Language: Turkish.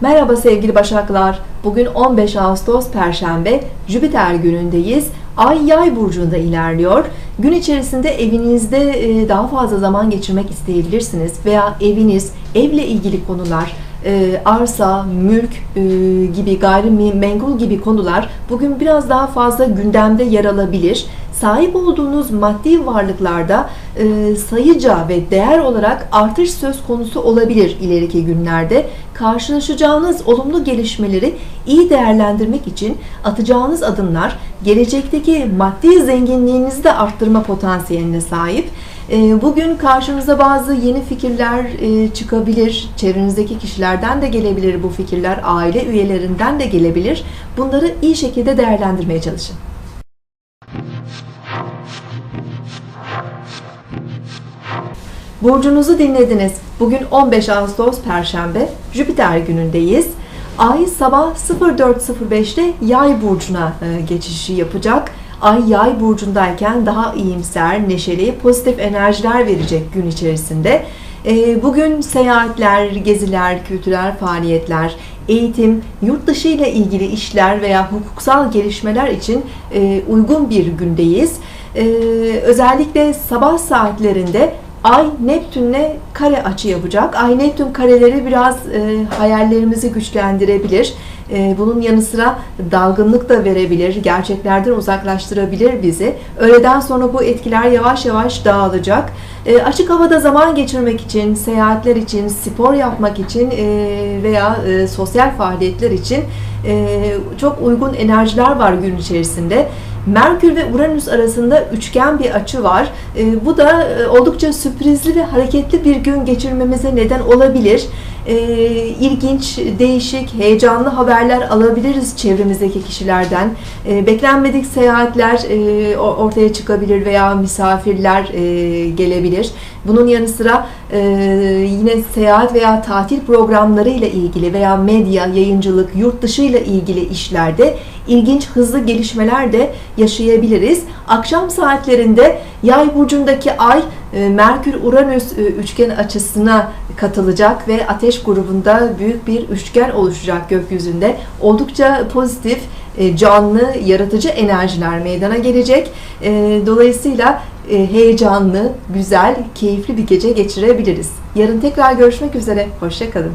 Merhaba sevgili Başaklar. Bugün 15 Ağustos Perşembe, Jüpiter günündeyiz. Ay Yay burcunda ilerliyor. Gün içerisinde evinizde daha fazla zaman geçirmek isteyebilirsiniz veya eviniz, evle ilgili konular, e, arsa, mülk e, gibi gayrimenkul gibi konular bugün biraz daha fazla gündemde yer alabilir. Sahip olduğunuz maddi varlıklarda e, sayıca ve değer olarak artış söz konusu olabilir ileriki günlerde. Karşılaşacağınız olumlu gelişmeleri iyi değerlendirmek için atacağınız adımlar gelecekteki maddi zenginliğinizi de arttırma potansiyeline sahip. E, bugün karşınıza bazı yeni fikirler e, çıkabilir. Çevrenizdeki kişilerden de gelebilir bu fikirler. Aile üyelerinden de gelebilir. Bunları iyi şekilde değerlendirmeye çalışın. Burcunuzu dinlediniz. Bugün 15 Ağustos Perşembe, Jüpiter günündeyiz. Ay sabah 04.05'te Yay burcuna e, geçişi yapacak. Ay Yay burcundayken daha iyimser, neşeli, pozitif enerjiler verecek gün içerisinde. E, bugün seyahatler, geziler, kültürel faaliyetler, eğitim, yurt dışı ile ilgili işler veya hukuksal gelişmeler için e, uygun bir gündeyiz. Özellikle sabah saatlerinde Ay Neptün'le kare açı yapacak. Ay Neptün kareleri biraz e, hayallerimizi güçlendirebilir. E, bunun yanı sıra dalgınlık da verebilir, gerçeklerden uzaklaştırabilir bizi. Öğleden sonra bu etkiler yavaş yavaş dağılacak. E, açık havada zaman geçirmek için, seyahatler için, spor yapmak için e, veya e, sosyal faaliyetler için e, çok uygun enerjiler var gün içerisinde. Merkür ve Uranüs arasında üçgen bir açı var. Bu da oldukça sürprizli ve hareketli bir gün geçirmemize neden olabilir. E, ilginç, değişik, heyecanlı haberler alabiliriz çevremizdeki kişilerden. E, beklenmedik seyahatler e, ortaya çıkabilir veya misafirler e, gelebilir. Bunun yanı sıra e, yine seyahat veya tatil programları ile ilgili veya medya, yayıncılık, yurt dışı ile ilgili işlerde ilginç hızlı gelişmeler de yaşayabiliriz. Akşam saatlerinde Yay burcundaki Ay Merkür-Uranüs e, üçgen açısına katılacak ve Ateş grubunda büyük bir üçgen oluşacak gökyüzünde. Oldukça pozitif, e, canlı, yaratıcı enerjiler meydana gelecek. Dolayısıyla heyecanlı, güzel, keyifli bir gece geçirebiliriz. Yarın tekrar görüşmek üzere. Hoşçakalın.